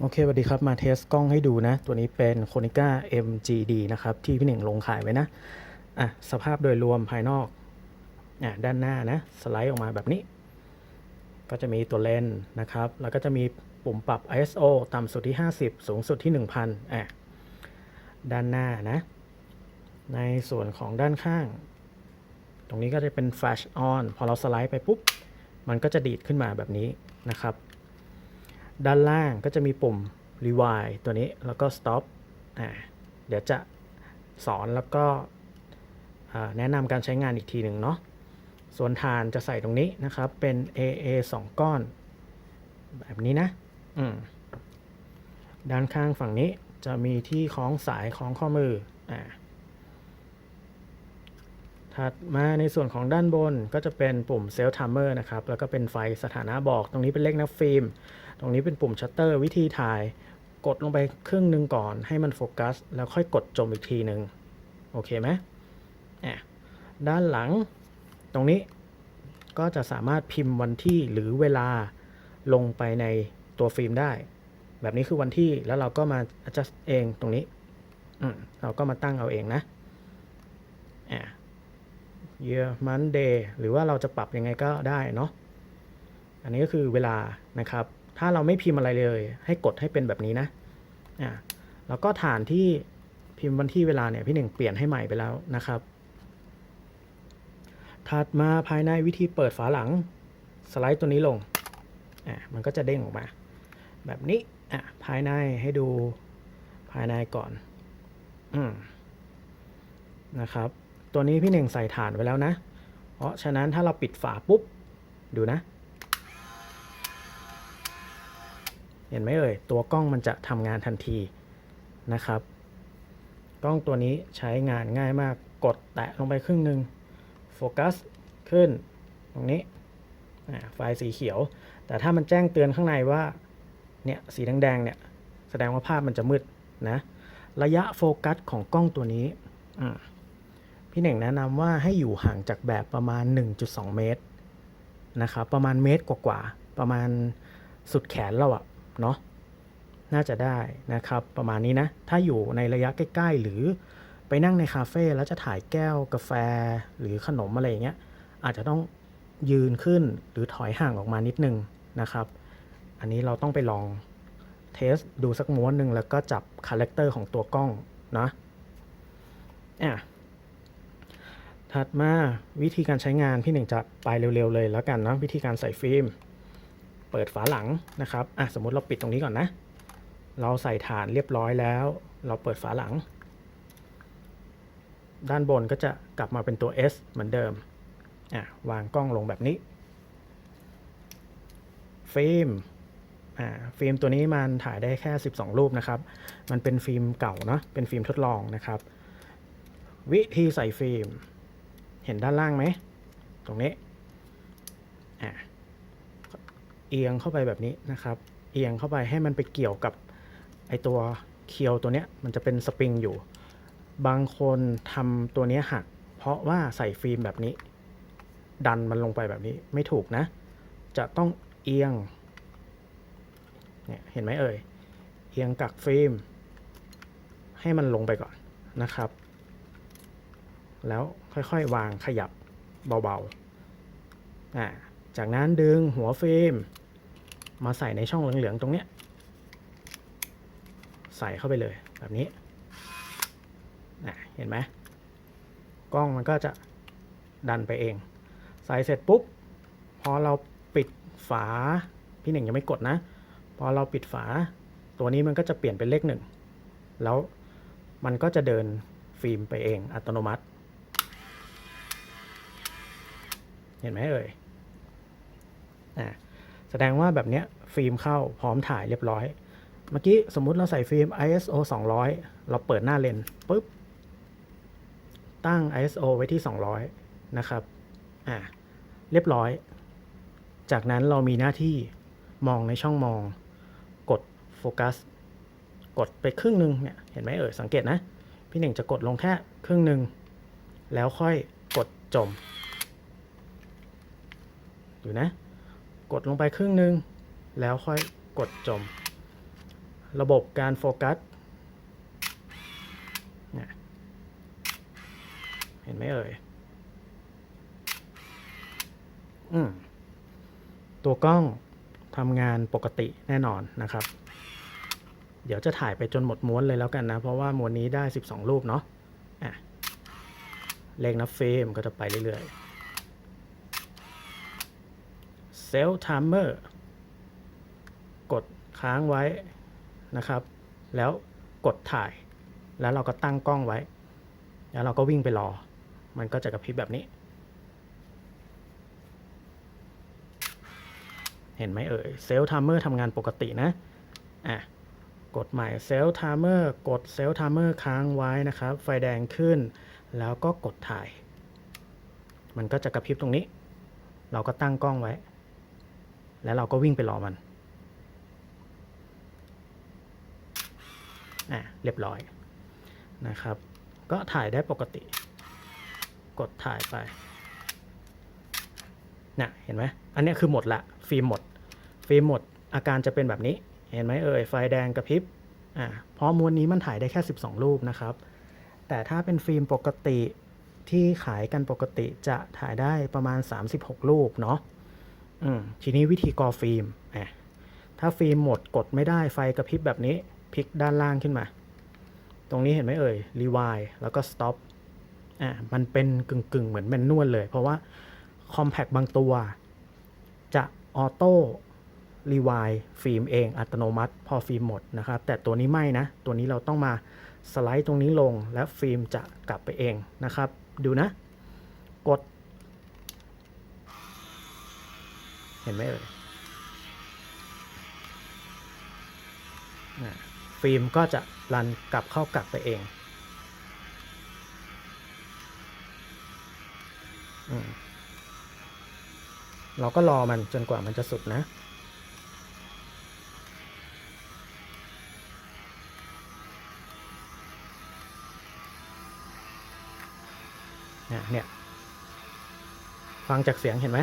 โอเคสวัสดีครับ มาเทสกล้องให้ดูนะ ตัวนี้เป็น Konica MGD นะครับ ที่พี่หนึ่งลงขายไว้นะ อะ สภาพโดยรวมภายนอก อะ ด้านหน้านะ สไลด์ออกมาแบบนี้ ก็จะมีตัวเลนส์นะครับ แล้วก็จะมีปุ่มปรับ ISO ต่ำสุดที่ 50 สูงสุดที่ 1000อะ ด้านหน้านะ ในส่วนของด้านข้าง ตรงนี้ก็จะเป็น Flash on พอเราสไลด์ไปปุ๊บ มันก็จะดีดขึ้นมาแบบนี้นะครับ ด้านล่างก็จะมีปุ่ม rewind ตัวนี้แล้วก็ stop อ่าเดี๋ยวจะสอนแล้วก็แนะนำการใช้งานอีกทีหนึ่งเนาะส่วนฐานจะใส่ตรงนี้นะครับ เป็น AA 2 ก้อน แบบนี้นะอืมด้านข้างฝั่งนี้จะมีที่คล้องสายคล้องข้อมืออ่าถัดมาในส่วนของด้านบนก็จะเป็นปุ่มเซล l ์ i มเมอร์นะครับ แล้วก็เป็นไฟสถานะบอก ตรงนี้เป็นเลขนับฟิล์ม รงนี้เป็นปุ่มชัตเตอร์วิธีถ่าย กดลงไปครึ่งหนึ่งก่อนให้มันโฟกัส แล้วค่อยกดจมอีกทีหนึ่งโอเคไหมอะด้านหลังตรงนี้ก็จะสามารถพิมพ์วันที่หรือเวลาลงไปในตัวฟิล์มได้ แบบนี้คือวันที่แล้วเราก็มา adjust เองตรงนี้เราก็มาตั้งเอาเองนะอะ year month day หรือว่าเราจะปรับยังไงก็ได้เนาะอันนี้ก็คือเวลานะครับ ถ้าเราไม่พิมพ์อะไรเลย ให้กดให้เป็นแบบนี้นะอ่าแล้วก็ฐานที่พิมพ์วันที่เวลาเนี่ยพี่หนึ่งเปลี่ยนให้ใหม่ไปแล้วนะครับ ถัดมาภายในวิธีเปิดฝาหลัง สไลด์ตัวนี้ลงอ่ามันก็จะเด้งออกมา แบบนี้อะภายในให้ดูภายในก่อน อืมนะครับ ตัวนี้พี่หนึ่งใส่ฐานไว้แล้วนะ เพราะฉะนั้นถ้าเราปิดฝาปุ๊บ ดูนะ ห็นไหมเอ่ย ตัวกล้องมันจะทำงานทันทีนะครับ กล้องตัวนี้ใช้งานง่ายมากกดแตะลงไปครึ่งหนึ่งโฟกัสขึ้นตรงนี้ไฟสีเขียว แต่ถ้ามันแจ้งเตือนข้างในว่าเนี่ยสีแดงๆเนี่ยแสดงว่าภาพมันจะมืดนะระยะโฟกัสของกล้องตัวนี้พี่เน่งแนะนำว่าให้อยู่ห่างจากแบบประมาณ 1.2 เมตรนะครับประมาณเมตรกว่าๆประมาณสุดแขนเราอะ เนาะน่าจะได้นะครับ ประมาณนี้นะ ถ้าอยู่ในระยะใกล้ ๆ หรือไปนั่งในคาเฟ่แล้วจะถ่ายแก้วกาแฟหรือขนมอะไรอย่างเงี้ยอาจจะต้องยืนขึ้นหรือถอยห่างออกมานิดนึงนะครับ อันนี้เราต้องไปลองเทสดูสักม้วนหนึ่งแล้วก็จับคาแรคเตอร์ของตัวกล้องนะอะถัดมาวิธีการใช้งานพี่หนึ่งจะไปเร็วๆเลยแล้วกันนะวิธีการใส่ฟิล์ม เปิดฝาหลังนะครับอะสมมติเราปิดตรงนี้ก่อนนะ เราใส่ฐานเรียบร้อยแล้ว เราเปิดฝาหลัง ด้านบนก็จะกลับมาเป็นตัว S เหมือนเดิมอะวางกล้องลงแบบนี้ฟิล์มอ่าฟิล์มตัวนี้มันถ่ายได้แค่ 12 รูปนะครับ มันเป็นฟิล์มเก่าเนาะเป็นฟิล์มทดลองนะครับ วิธีใส่ฟิล์ม เห็นด้านล่างไหม ตรงนี้อ่า เอียงเข้าไปแบบนี้นะครับ เอียงเข้าไปให้มันไปเกี่ยวกับไอตัวเคียวตัวเนี้ยมันจะเป็นสปริงอยู่ บางคนทำตัวเนี้ยหัก เพราะว่าใส่ฟิล์มแบบนี้ ดันมันลงไปแบบนี้ไม่ถูกนะ จะต้องเอียงเนี่ยเห็นไหมเอ่ยเอียงกักฟิล์มให้มันลงไปก่อนนะครับ แล้วค่อยๆวางขยับเบาๆอ่า จากนั้นดึงหัวเฟิล์มมาใส่ในช่องเหลืองๆตรงเนี้ย ใส่เข้าไปเลยแบบนี้นะเห็นไหมกล้องมันก็จะดันไปเอง ใส่เสร็จปุ๊บ พอเราปิดฝา พี่หนึ่งยังไม่กดนะ พอเราปิดฝา ตัวนี้มันก็จะเปลี่ยนเป็นเลขหนึ่ง แล้วมันก็จะเดินฟิล์มไปเองอัตโนมัติ เห็นไหมเอ่ย อ่าแสดงว่าแบบเนี้ยฟิล์มเข้าพร้อมถ่ายเรียบร้อย เมื่อกี้สมมุติเราใส่ฟิล์ม ISO 200 เราเปิดหน้าเลนปุ๊บ ตั้ง ISO ไว้ที่ 200 นะครับ อ่า เรียบร้อย จากนั้นเรามีหน้าที่มองในช่องมอง กดโฟกัส กดไปครึ่งหนึ่งเนี่ย เห็นไหมเอ่ย สังเกตนะ พี่หนึ่งจะกดลงแค่ครึ่งหนึ่ง แล้วค่อยกดจมดูนะ กดลงไปครึ่งหนึ่งแล้วค่อยกดจม ระบบการโฟกัสเนี่ยเห็นไหมเอ่ยอืมตัวกล้องทำงานปกติแน่นอนนะครับ เดี๋ยวจะถ่ายไปจนหมดม้วนเลยแล้วกันนะ เพราะว่าม้วนนี้ได้ 12 รูปเนาะอะเลขนับเฟรมก็จะไปเรื่อยๆ เซล l ไทม์เมอร์กดค้างไว้นะครับ แล้วกดถ่าย แล้วเราก็ตั้งกล้องไว้ แล้วเราก็วิ่งไปรอ มันก็จะกระพริบแบบนี้ เห็นไหมเอ่ยเซล l ไทม์เมอร์ทำงานปกตินะ อะ กดใหม่เซล l ไทม์เมอร์กดเซล l ไทม์เมอร์ค้างไว้นะครับ ไฟแดงขึ้น แล้วก็กดถ่าย มันก็จะกระพริบตรงนี้ เราก็ตั้งกล้องไว้ แล้วเราก็วิ่งไปรอมัน อะ เรียบร้อยนะครับ ก็ถ่ายได้ปกติ กดถ่ายไปน่ะเห็นไหมอันนี้คือหมดละ ฟิล์มหมด ฟิล์มหมด อาการจะเป็นแบบนี้ เห็นไหมเอ่ย ไฟแดงกระพริบ อ่าเพราะม้วนนี้มันถ่ายได้แค่ 12 รูปนะครับ แต่ถ้าเป็นฟิล์มปกติที่ขายกันปกติจะถ่ายได้ประมาณ 36 รูปเนาะ ทีนี้วิธีกอฟิล์มถ้าฟิล์มหมดกดไม่ได้ไฟกระพริบแบบนี้พลิกด้านล่างขึ้นมา ตรงนี้เห็นไหมเอ่ยรีวายแล้วก็สต็อปอ่ามันเป็นกึ่งกึ่งๆ เหมือนแมนนวลเลย เพราะว่าคอมแพคบางตัว จะออโต้รีวายฟิล์มเองอัตโนมัติ พอฟิล์มหมดนะครับ แต่ตัวนี้ไม่นะ ตัวนี้เราต้องมาสไลด์ตรงนี้ลง แล้วฟิล์มจะกลับไปเองนะครับ ดูนะ กด เห็นไหมเอ่ยฟิล์มก็จะรันกลับเข้ากลับไปเองอเราก็รอมันจนกว่ามันจะสุดนะ เนี่ย ฟังจากเสียงเห็นไหม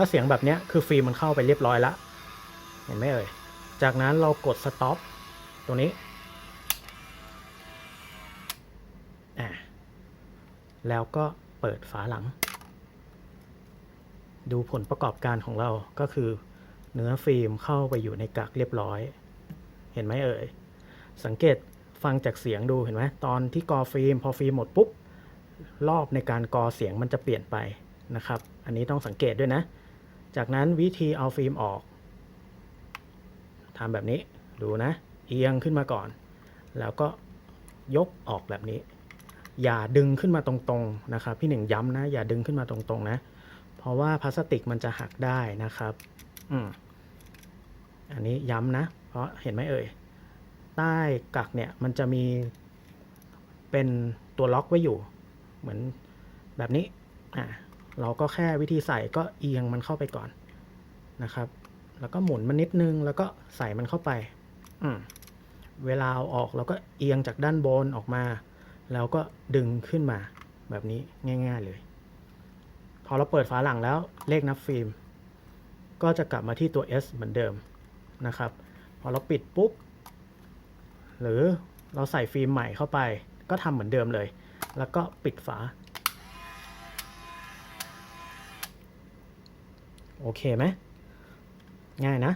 ถ้าเสียงแบบนี้คือฟิล์มมันเข้าไปเรียบร้อยละเห็นไหมเอ่ย จากนั้นเรากด stop ตรงนี้ แล้วก็เปิดฝาหลัง ดูผลประกอบการของเราก็คือเนื้อฟิล์มเข้าไปอยู่ในกักเรียบร้อย เห็นไหมเอ่ย สังเกตฟังจากเสียงดูเห็นไหมตอนที่กอฟิล์มพอฟิล์มหมดปุ๊บรอบในการกอเสียงมันจะเปลี่ยนไปนะครับ อันนี้ต้องสังเกตด้วยนะ จากนั้นวิธีเอาฟิล์มออกทำแบบนี้ดูนะ เอียงขึ้นมาก่อน แล้วก็ยกออกแบบนี้ อย่าดึงขึ้นมาตรงๆนะครับ พี่หนึ่งย้ำนะ อย่าดึงขึ้นมาตรงๆนะ เพราะว่าพลาสติกมันจะหักได้นะครับ อืมอันนี้ย้ำนะ เพราะเห็นไหมเอ่ย ใต้กักเนี่ยมันจะมีเป็นตัวล็อกไว้อยู่ เหมือนแบบนี้ อะ เราก็แค่วิธีใส่ก็เอียงมันเข้าไปก่อนนะครับ แล้วก็หมุนมันนิดนึงแล้วก็ใส่มันเข้าไปอืมเวลาเอาออกเราก็เอียงจากด้านบนออกมา แล้วก็ดึงขึ้นมาแบบนี้ง่ายๆเลย พอเราเปิดฝาหลังแล้วเลขนับฟิล์ม ก็จะกลับมาที่ตัว S เหมือนเดิมนะครับ พอเราปิดปุ๊บ หรือเราใส่ฟิล์มใหม่เข้าไป ก็ทำเหมือนเดิมเลย แล้วก็ปิดฝา โอเคไหมง่ายนะ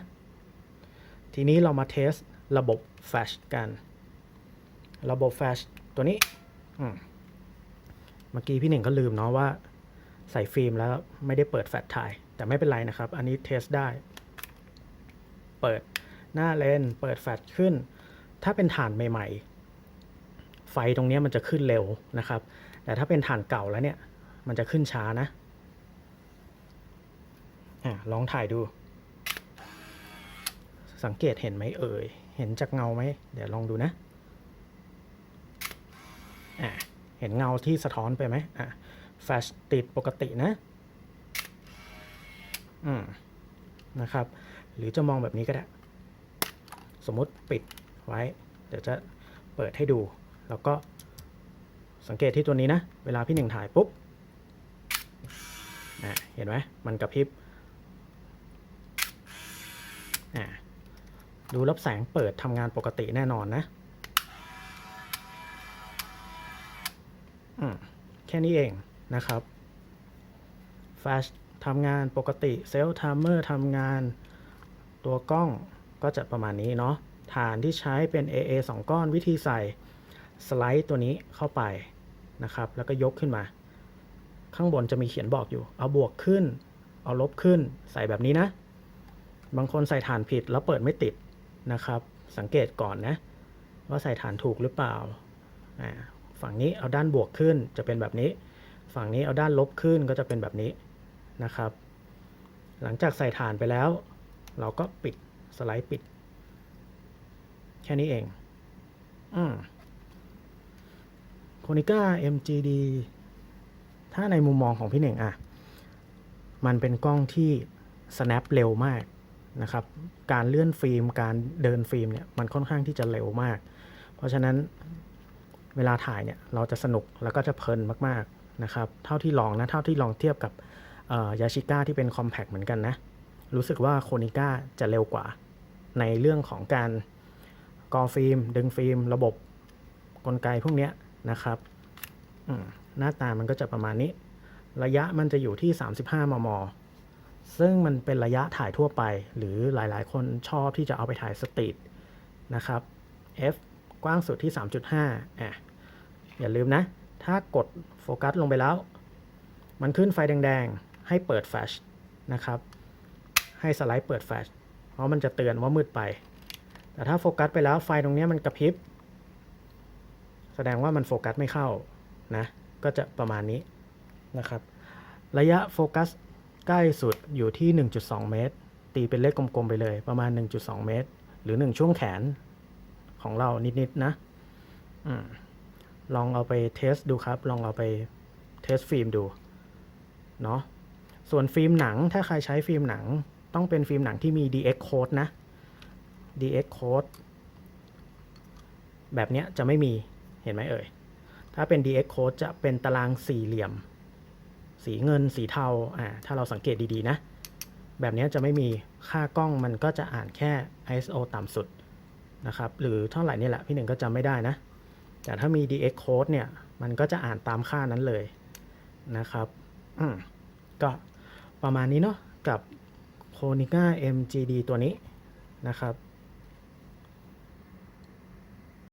ทีนี้เรามาเทสระบบแฟชกัน ระบบแฟชตัวนี้เมื่อกี้พี่หนึ่งก็ลืมเนาะว่าใส่ฟิล์มแล้วไม่ได้เปิดแฟลชถ่าย แต่ไม่เป็นไรนะครับ อันนี้เทสได้ เปิดหน้าเลนเปิดแฟลชขึ้น ถ้าเป็นฐานใหม่ๆ ไฟตรงนี้มันจะขึ้นเร็วนะครับ แต่ถ้าเป็นฐานเก่าแล้วเนี่ย มันจะขึ้นช้านะ ลองถ่ายดู สังเกตเห็นไหมเอ่ย เห็นจากเงาไหม เดี๋ยวลองดูนะอะเห็นเงาที่สะท้อนไปไหมอะแฟลชติดปกตินะ อืม นะครับ หรือจะมองแบบนี้ก็ได้ สมมติปิดไว้ เดี๋ยวจะเปิดให้ดู แล้วก็สังเกตที่ตัวนี้นะ เวลาพี่หนึ่งถ่ายปุ๊บเห็นไหมมันกระพริบ ดูรับแสงเปิดทำงานปกติแน่นอนนะแค่นี้เองนะครับแฟลชทำงานปกติเซลล์ไทม์เมอร์ทำงานตัวกล้องก็จะประมาณนี้เนาะฐานที่ใช้เป็น AA 2 ก้อนวิธีใส่สไลด์ตัวนี้เข้าไปนะครับ แล้วก็ยกขึ้นมา ข้างบนจะมีเขียนบอกอยู่ เอาบวกขึ้น เอาลบขึ้นใส่แบบนี้นะ บางคนใส่ฐานผิดแล้วเปิดไม่ติดนะครับ สังเกตก่อนนะว่าใส่ฐานถูกหรือเปล่า ฝั่งนี้เอาด้านบวกขึ้นจะเป็นแบบนี้ ฝั่งนี้เอาด้านลบขึ้นก็จะเป็นแบบนี้นะครับ หลังจากใส่ฐานไปแล้ว เราก็ปิดสไลด์ปิด แค่นี้เองอืมโคนิก้า MGD ถ้าในมุมมองของพี่เน่งอะมันเป็นกล้องที่ snap เร็วมาก นะครับการเลื่อนฟิล์มการเดินฟิล์มเนี่ยมันค่อนข้างที่จะเร็วมาก เพราะฉะนั้นเวลาถ่ายเนี่ยเราจะสนุกแล้วก็จะเพลินมากๆนะครับเท่าที่ลองนะเท่าที่ลองเทียบกับยาชิก้าที่เป็นคอมแพ t เหมือนกันนะรู้สึกว่าโคนิก้าจะเร็วกว่า ในเรื่องของการกอฟิล์มดึงฟิล์มระบบกลไกพวกนี้นะครับหน้าตามันก็จะประมาณนี้ ระยะมันจะอยู่ที่ 35 มม ซึ่งมันเป็นระยะถ่ายทั่วไป หรือหลายๆ คนชอบที่จะเอาไปถ่ายสตรีทนะครับ f กว้างสุดที่ 3.5อะอย่าลืมนะ ถ้ากดโฟกัสลงไปแล้ว มันขึ้นไฟแดงๆ ให้เปิดแฟลชนะครับ ให้สไลด์เปิดแฟลชเพราะมันจะเตือนว่ามืดไป แต่ถ้าโฟกัสไปแล้วไฟตรงนี้มันกระพริบ แสดงว่ามันโฟกัสไม่เข้านะ ก็จะประมาณนี้นะครับ ระยะโฟกัส ใกล้สุดอยู่ที่ 1.2 เมตร ตีเป็นเลขกลมๆไปเลยประมาณ 1.2 เมตร หรือ 1 ช่วงแขนของเรานิดๆนะอลองเอาไปเทสดูครับ ลองเอาไปเทสฟิล์มดูเนาะส่วนฟิล์มหนังถ้าใครใช้ฟิล์มหนัง ต้องเป็นฟิล์มหนังที่มี DX code นะ DX code แบบเนี้ยจะไม่มีเห็นไหมเอ่ย ถ้าเป็น DX code จะเป็นตารางสี่เหลี่ยม สีเงินสีเทาอ่าถ้าเราสังเกตดีๆนะ แบบนี้จะไม่มีค่ากล้องมันก็จะอ่านแค่ ISO ต่ำสุดนะครับ หรือเท่าไหร่นี่แหละ พี่หนึ่งก็จำไม่ได้นะ แต่ถ้ามี DX code เนี่ย มันก็จะอ่านตามค่านั้นเลยนะครับอืมก็ประมาณนี้เนาะกับ Konica MGD ตัวนี้นะครับ